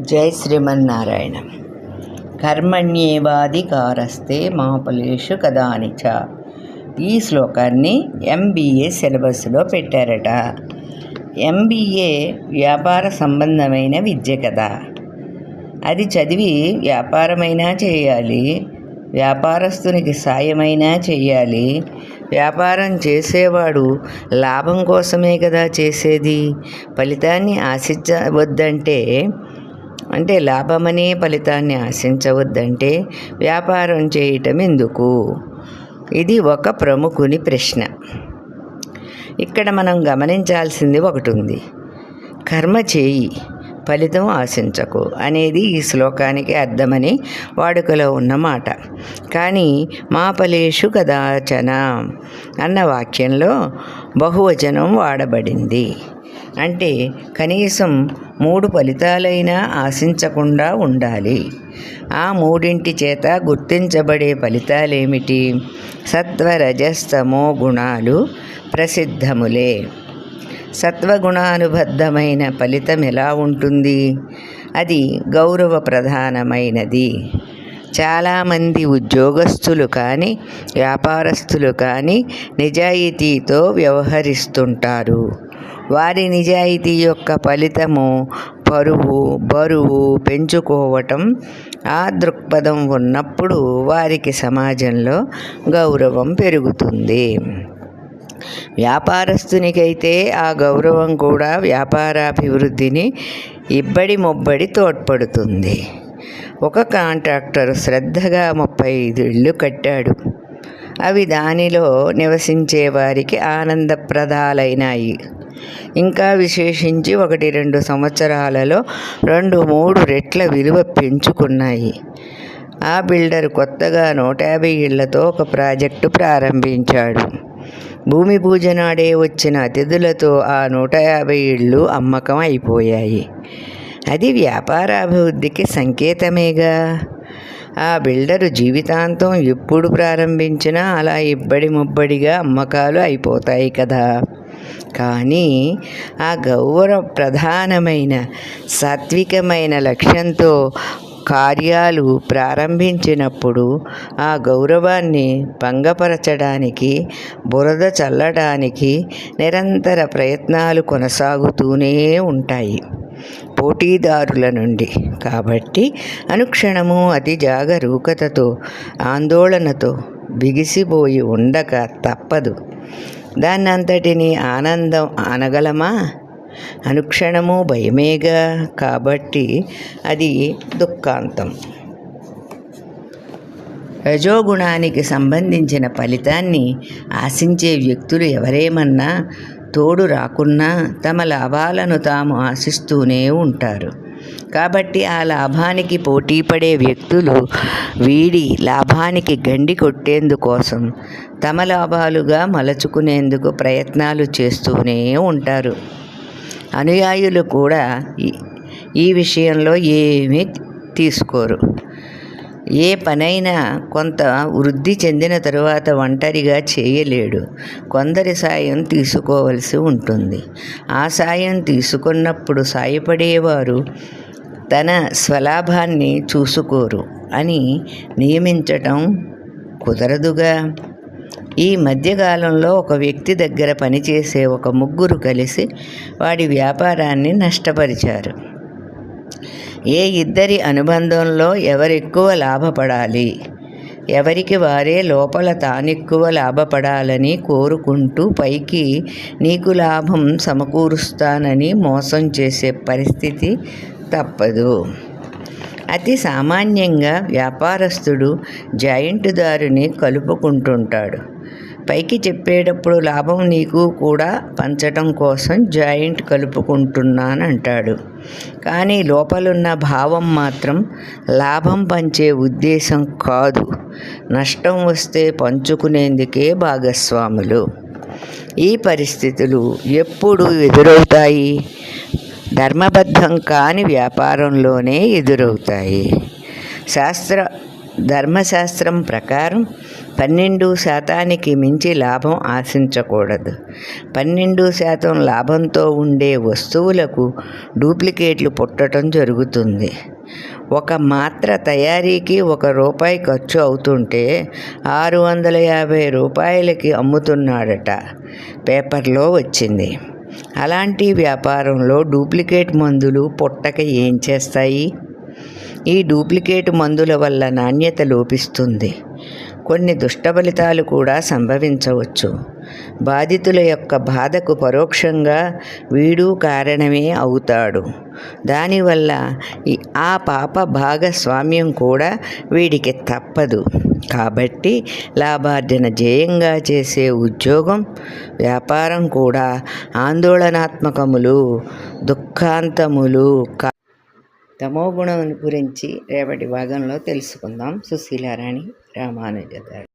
జై శ్రీమన్నారాయణ. కర్మణ్యేవాధికారస్తే మహాపలేషు కదానిచ. ఈ శ్లోకాన్ని ఎంబీఏ సిలబస్లో పెట్టారట. ఎంబీఏ వ్యాపార సంబంధమైన విద్య కదా అది చదివి వ్యాపారమైనా చేయాలి వ్యాపారస్తునికి సాయమైనా చేయాలి వ్యాపారం చేసేవాడు లాభం కోసమే కదా చేసేది? ఫలితాన్ని ఆశించవద్దంటే అంటే లాభమనే ఫలితాన్ని ఆశించవద్దంటే వ్యాపారం చేయటం ఎందుకు ఇది ఒక ప్రముఖుని ప్రశ్న. ఇక్కడ మనం గమనించాల్సింది ఒకటి ఉంది కర్మ చేయి ఫలితం ఆశించకు అనేది ఈ శ్లోకానికి అర్థమని వాడుకలో ఉన్నమాట కానీ మా ఫలేషు కదాచన అన్న వాక్యంలో బహువచనం వాడబడింది. అంటే కనీసం మూడు ఫలితాలైనా ఆశించకుండా ఉండాలి. ఆ మూడింటి చేత గుర్తించబడే ఫలితాలేమిటి? సత్వరజస్తమో గుణాలు ప్రసిద్ధములే. సత్వగుణానుబద్ధమైన ఫలితం ఎలా ఉంటుంది? అది గౌరవ ప్రధానమైనది చాలామంది ఉద్యోగస్తులు కానీ వ్యాపారస్తులు కానీ నిజాయితీతో వ్యవహరిస్తుంటారు. వారి నిజాయితీ యొక్క ఫలితము పరువు బరువు పెంచుకోవటం ఆ దృక్పథం ఉన్నప్పుడు వారికి సమాజంలో గౌరవం పెరుగుతుంది. వ్యాపారస్తునికైతే ఆ గౌరవం కూడా వ్యాపారాభివృద్ధిని ఇబ్బడి మొబ్బడి తోడ్పడుతుంది. ఒక కాంట్రాక్టర్ శ్రద్ధగా ముప్పై ఐదు ఇళ్ళు కట్టాడు. అవి దానిలో నివసించే వారికి ఆనందప్రదాలైనాయి. ఇంకా విశేషించి ఒకటి రెండు సంవత్సరాలలో రెండు మూడు రెట్ల విలువ పెంచుకున్నాయి. ఆ బిల్డర్ కొత్తగా నూట యాభై ఇళ్ళతో ఒక ప్రాజెక్టు ప్రారంభించాడు. భూమి పూజ నాడే వచ్చిన అతిథులతో ఆ నూట యాభై ఇళ్ళు అమ్మకం అయిపోయాయి. అది వ్యాపార అభివృద్ధికి సంకేతమేగా? ఆ బిల్డరు జీవితాంతం ఎప్పుడు ప్రారంభించినా అలా ఇబ్బడి ముబ్బడిగా అమ్మకాలు అయిపోతాయి కదా. కానీ ఆ గౌరవ ప్రధానమైన సాత్వికమైన లక్ష్యంతో కార్యాలు ప్రారంభించినప్పుడు ఆ గౌరవాన్ని భంగపరచడానికి బురద చల్లడానికి నిరంతర ప్రయత్నాలు కొనసాగుతూనే ఉంటాయి. పోటీదారుల నుండి. కాబట్టి అనుక్షణము అతి జాగరూకతతో ఆందోళనతో బిగిసిపోయి ఉండక తప్పదు. దాన్నంతటిని ఆనందం అనగలమా అనుక్షణము భయమేగా కాబట్టి అది దుఃఖాంతం. రజోగుణానికి సంబంధించిన ఫలితాన్ని ఆశించే వ్యక్తులు ఎవరేమన్నా తోడు రాకున్నా తమ లాభాలను తాము ఆశిస్తూనే ఉంటారు. కాబట్టి ఆ లాభానికి పోటీపడే వ్యక్తులు వీడి లాభానికి గండి కొట్టేందుకోసం తమ లాభాలుగా మలచుకునేందుకు ప్రయత్నాలు చేస్తూనే ఉంటారు. అనుయాయులు కూడా ఈ విషయంలో ఏమీ తీసుకోరు. ఏ పనైనా కొంత వృద్ధి చెందిన తరువాత ఒంటరిగా చేయలేడు. కొందరి సాయం తీసుకోవలసి ఉంటుంది. ఆ సాయం తీసుకున్నప్పుడు సాయపడేవారు తన స్వలాభాన్ని చూసుకోరు అని నియమించటం కుదరదుగా. ఈ మధ్యకాలంలో ఒక వ్యక్తి దగ్గర పనిచేసే ఒక ముగ్గురు కలిసి వాడి వ్యాపారాన్ని నష్టపరిచారు. ఏ ఇద్దరి అనుబంధంలో ఎవరెక్కువ లాభపడాలి? ఎవరికి వారే లోపల తానెక్కువ లాభపడాలని కోరుకుంటూ పైకి నీకు లాభం సమకూరుస్తానని మోసం చేసే పరిస్థితి తప్పదు. అతి సామాన్యంగా వ్యాపారస్తుడు జాయింట్దారుని కలుపుకుంటుంటాడు. పైకి చెప్పేటప్పుడు లాభం నీకు కూడా పంచటం కోసం జాయింట్ కలుపుకుంటున్నానంటాడు. కానీ లోపలున్న భావం మాత్రం లాభం పంచే ఉద్దేశం కాదు. నష్టం వస్తే పంచుకునేందుకే భాగస్వాములు. ఈ పరిస్థితులు ఎప్పుడు ఎదురవుతాయి? ధర్మబద్ధం కాని వ్యాపారంలోనే ఎదురవుతాయి. శాస్త్ర ధర్మశాస్త్రం ప్రకారం పన్నెండు శాతానికి మించి లాభం ఆశించకూడదు. పన్నెండు శాతం లాభంతో ఉండే వస్తువులకు డూప్లికేట్లు పుట్టడం జరుగుతుంది. ఒక మాత్ర తయారీకి ఒక రూపాయి ఖర్చు అవుతుంటే ఆరు వందల యాభై రూపాయలకి అమ్ముతున్నాడట. పేపర్లో వచ్చింది. అలాంటి వ్యాపారంలో డూప్లికేట్ మందులు పుట్టక ఏం చేస్తాయి? ఈ డూప్లికేట్ మందుల వల్ల నాణ్యత లోపిస్తుంది. కొన్ని దుష్ట ఫలితాలు కూడా సంభవించవచ్చు. బాధితుల యొక్క బాధకు పరోక్షంగా వీడు కారణమే అవుతాడు. దానివల్ల ఆ పాప భాగస్వామ్యం కూడా వీడికి తప్పదు. కాబట్టి లాభార్జన జయంగా చేసే ఉద్యోగం వ్యాపారం కూడా ఆందోళనాత్మకములు దుఃఖాంతములు కా. తమోగుణం గురించి రేపటి భాగంలో తెలుసుకుందాం. Sushila Rani. Damn, I didn't get that.